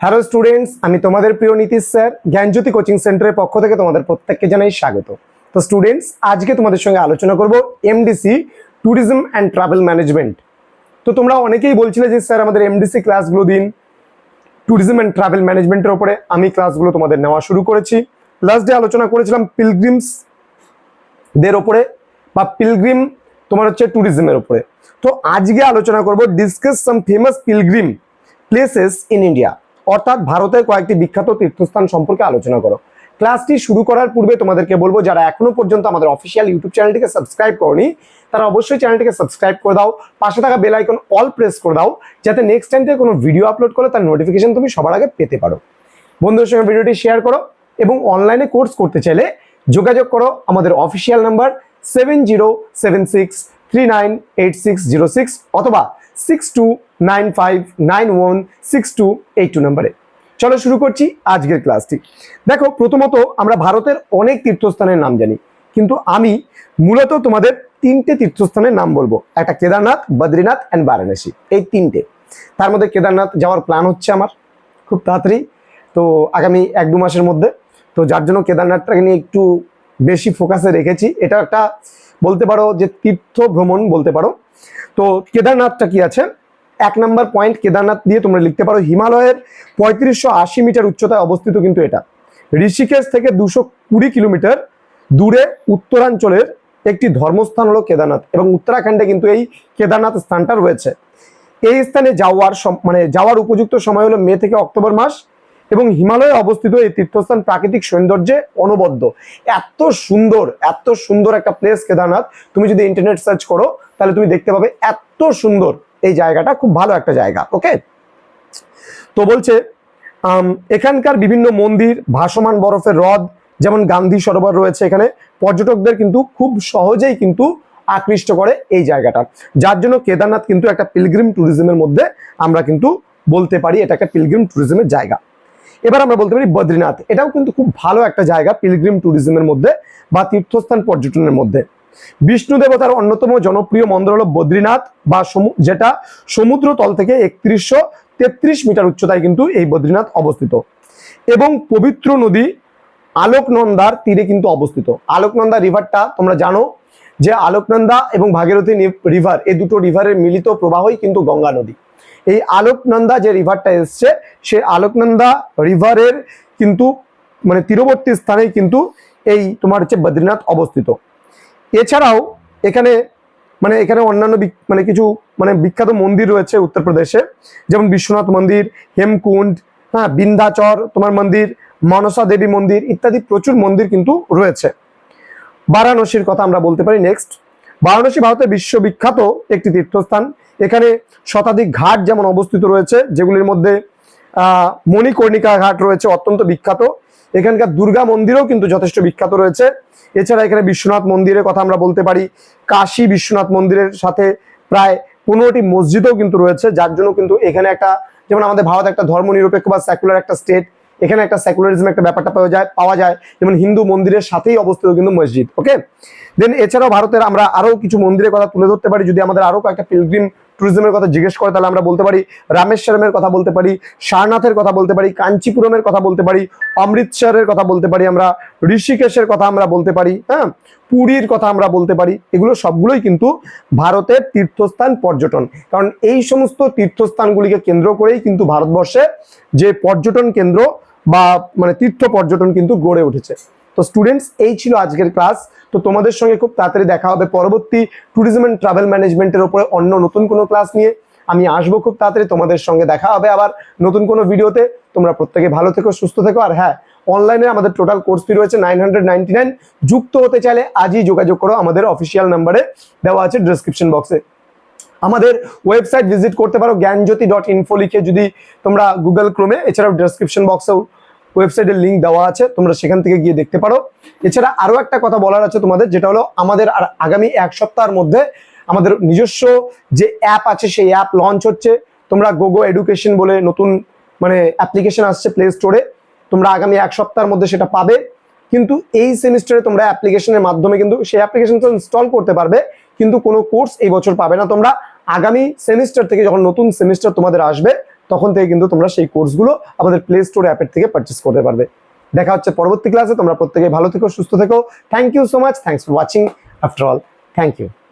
Hello students, আমি তোমাদের প্রিয় নীতিশ স্যার, জ্ঞানজ্যোতি কোচিং সেন্টারের পক্ষ থেকে তোমাদের প্রত্যেককে জানাই স্বাগত। তো স্টুডেন্টস, আজকে তোমাদের সঙ্গে আলোচনা করব MDC tourism and travel management তো তোমরা অনেকেই বলছিলে যে স্যার আমাদের এমডিসি ক্লাসগুলো দিন ট্যুরিজম অ্যান্ড ট্রাভেল ম্যানেজমেন্টের ওপরে। আমি ক্লাসগুলো তোমাদের নেওয়া শুরু করেছি। লাস্ট ডে আলোচনা করেছিলাম পিলগ্রিমস দের ওপরে বা পিলগ্রিম তোমার হচ্ছে ট্যুরিজমের ওপরে। তো আজকে আলোচনা করব discuss some famous pilgrim places in India অর্থাৎ ভারতের কয়েকটি বিখ্যাত তীর্থস্থান সম্পর্কে আলোচনা করো। ক্লাসটি শুরু করার পূর্বে তোমাদেরকে বলব, যারা এখনও পর্যন্ত আমাদের অফিসিয়াল ইউটিউব চ্যানেলটিকে সাবস্ক্রাইব করনি, তারা অবশ্যই চ্যানেলটিকে সাবস্ক্রাইব করে দাও, পাশে থাকা বেল আইকন অল প্রেস করে দাও, যাতে নেক্সট টাইম থেকে কোনো ভিডিও আপলোড করলে তার নোটিফিকেশন তুমি সবার আগে পেতে পারো। বন্ধুদের সঙ্গে ভিডিওটি শেয়ার করো এবং অনলাইনে কোর্স করতে চাইলে যোগাযোগ করো, আমাদের official number seven zero seven six three nine eight six zero six অথবা six two nine five nine one six two eight two নাম্বারে। চলো শুরু করছি আজকের ক্লাসটি। দেখো, প্রথমত আমরা ভারতের অনেক তীর্থস্থানের নাম জানি, কিন্তু আমি মূলত তোমাদের তিনটে তীর্থস্থানের নাম বলব। একটা কেদারনাথ, বদ্রীনাথ অ্যান্ড বারাণসী, এই তিনটে। তার মধ্যে কেদারনাথ যাওয়ার প্ল্যান হচ্ছে আমার খুব তাড়াতাড়ি, তো আগামী এক দু মাসের মধ্যে। তো যার জন্য কেদারনাথটাকে নিয়ে একটু বেশি ফোকাসে রেখেছি। এটা একটা বলতে পারো যে তীর্থ ভ্রমণ বলতে পারো। তো কেদারনাথটা কি আছে? এক নাম্বার পয়েন্ট কেদারনাথ দিয়ে তোমরা লিখতে পারো, হিমালয়ের পঁয়ত্রিশশো আশি মিটার উচ্চতায় অবস্থিত কিন্তু এটা। ঋষিকেশ থেকে দুশো কুড়ি কিলোমিটার দূরে উত্তরাঞ্চলের একটি ধর্মস্থান হলো কেদারনাথ এবং উত্তরাখণ্ডে কিন্তু এই কেদারনাথ স্থানটা রয়েছে। এই স্থানে যাওয়ার মানে যাওয়ার উপযুক্ত সময় হলো মে থেকে অক্টোবর মাস। এবং হিমালয়ে অবস্থিত এই তীর্থস্থান প্রাকৃতিক সৌন্দর্যে অনবদ্য। এত সুন্দর এত সুন্দর একটা প্লেস কেদারনাথ। তুমি যদি ইন্টারনেট সার্চ করো, তাহলে তুমি দেখতে পাবে এত সুন্দর এই জায়গাটা। খুব ভালো একটা জায়গা ওকে তো বলছে এখানকার বিভিন্ন মন্দির, ভাসমান বরফের হ্রদ, যেমন গান্ধী সরোবর রয়েছে এখানে, পর্যটকদের কিন্তু খুব সহজেই কিন্তু আকৃষ্ট করে এই জায়গাটা। যার জন্য কেদারনাথ কিন্তু একটা পিলগ্রিম ট্যুরিজমের মধ্যে আমরা কিন্তু বলতে পারি এটা একটা পিলগ্রিম ট্যুরিজমের জায়গা। এবার আমরা বলতে পারি বদ্রীনাথ। এটাও কিন্তু খুব ভালো একটা জায়গা পিলগ্রিম ট্যুরিজমের মধ্যে বা তীর্থস্থান পর্যটনের মধ্যে। বিষ্ণু দেবতার অন্যতম জনপ্রিয় মন্দির হলো বদ্রীনাথ বা যেটা সমুদ্র তল থেকে একত্রিশশো তেত্রিশ মিটার উচ্চতায় কিন্তু এই বদ্রীনাথ অবস্থিত। এবং পবিত্র নদী আলোকনন্দার তীরে কিন্তু অবস্থিত। আলোকনন্দা রিভারটা তোমরা জানো যে আলোকনন্দা এবং ভাগীরথী রিভার, এই দুটো রিভারের মিলিত প্রবাহই কিন্তু গঙ্গা নদী। এই আলোকনন্দা যে রিভারটা এসছে সে আলোকনন্দা রিভারের কিন্তু মানে তীরবর্তী স্থানেই কিন্তু এই তোমার হচ্ছে বদ্রীনাথ অবস্থিত। এছাড়াও এখানে মানে এখানে অন্যান্য মানে কিছু মানে বিখ্যাত মন্দির রয়েছে উত্তরপ্রদেশে, যেমন বিশ্বনাথ মন্দির, হেমকুণ্ড হ্যাঁ বিন্ধ্যাচর, তোমার মন্দির, মনসা দেবী মন্দির ইত্যাদি প্রচুর মন্দির কিন্তু রয়েছে। বারাণসীর কথা আমরা বলতে পারি নেক্সট বারাণসী ভারতের বিশ্ববিখ্যাত একটি তীর্থস্থান এখানে শতাধিক ঘাট যেমন অবস্থিত রয়েছে, যেগুলির মধ্যে মণিকর্ণিকা ঘাট রয়েছে, অত্যন্ত বিখ্যাত। এখানকার দুর্গা মন্দিরও কিন্তু যথেষ্ট বিখ্যাত রয়েছে। এছাড়া এখানে বিশ্বনাথ মন্দিরের কথা আমরা বলতে পারি। কাশী বিশ্বনাথ মন্দিরের সাথে প্রায় পনেরোটি মসজিদও কিন্তু রয়েছে, যার জন্য কিন্তু এখানে একটা, যেমন আমাদের ভারত একটা ধর্মনিরপেক্ষ বা সেকুলার একটা স্টেট এখানে একটা সেকুলারিজম একটা ব্যাপারটা পাওয়া যায় পাওয়া যায়। যেমন হিন্দু মন্দিরের সাথেই অবস্থিত কিন্তু মসজিদ ওকে দেন এছাড়াও ভারতের আমরা আরও কিছু মন্দিরের কথা তুলে ধরতে পারি, যদি আমাদের আরও কয়েকটা পিলগ্রিম ট্যুরিজমের কথা জিজ্ঞেস করে, তাহলে আমরা বলতে পারি রামেশ্বরমের কথা বলতে পারি, সারনাথের কথা বলতে পারি, কাঞ্চিপুরমের কথা বলতে পারি, অমৃতসরের কথা বলতে পারি আমরা, ঋষিকেশের কথা আমরা বলতে পারি হ্যাঁ? পুরীর কথা আমরা বলতে পারি, এগুলো সবগুলোই কিন্তু ভারতের তীর্থস্থান পর্যটন। কারণ এই সমস্ত তীর্থস্থানগুলিকে কেন্দ্র করেই কিন্তু ভারতবর্ষে যে পর্যটন কেন্দ্র বা মানে তীর্থ পর্যটন কিন্তু গড়ে উঠেছে। তো স্টুডেন্টস এই ছিল আজকের ক্লাস তো তোমাদের সঙ্গে খুব তাড়াতাড়ি দেখা হবে পরবর্তী ট্যুরিজম অ্যান্ড ট্রাভেল ম্যানেজমেন্টের উপরে অন্য নতুন কোনো ক্লাস নিয়ে। আমি আসব খুব তাড়াতাড়ি, তোমাদের সঙ্গে দেখা হবে আবার নতুন কোনো ভিডিওতে তোমরা প্রত্যেকে ভালো থেকো, সুস্থ থেকো। আর হ্যাঁ অনলাইনে আমাদের টোটাল কোর্স ফি রয়েছে নাইন হান্ড্রেড নাইনটি নাইন যুক্ত হতে চাইলে আজই যোগাযোগ করো, আমাদের অফিসিয়াল নাম্বারে দেওয়া আছে ডিসক্রিপশন বক্সে আমাদের ওয়েবসাইট ভিজিট করতে পারো, জ্ঞানজ্যোতি ডট ইনফো লিখে। যদি তোমরা গুগল ক্রোমে এছাড়াও ডেসক্রিপশন বক্সেও ওয়েবসাইটের লিঙ্ক দেওয়া আছে, তোমরা সেখান থেকে গিয়ে দেখতে পারো। এছাড়া আরও একটা কথা বলার আছে তোমাদের, যেটা হলো আমাদের আর আগামী এক সপ্তাহের মধ্যে আমাদের নিজস্ব যে অ্যাপ আছে, সেই অ্যাপ লঞ্চ হচ্ছে। তোমরা গোগো এডুকেশন বলে নতুন মানে অ্যাপ্লিকেশন আসছে প্লে স্টোরে তোমরা আগামী এক সপ্তাহের মধ্যে সেটা পাবে। কিন্তু এই সেমিস্টারে তোমরা অ্যাপ্লিকেশনের মাধ্যমে কিন্তু সেই অ্যাপ্লিকেশনটা ইনস্টল করতে পারবে, কিন্তু কোনো কোর্স এই বছর পাবে না তোমরা। আগামী সেমিস্টার থেকে যখন নতুন সেমিস্টার তোমাদের আসবে তখন থেকে কিন্তু তোমরা সেই কোর্সগুলো আমাদের প্লে স্টোর অ্যাপের থেকে পারচেস করতে পারবে। দেখা হচ্ছে পরবর্তী ক্লাসে তোমরা প্রত্যেকে ভালো থেকো, সুস্থ থেকো। Thank you so much thanks for watching after all thank you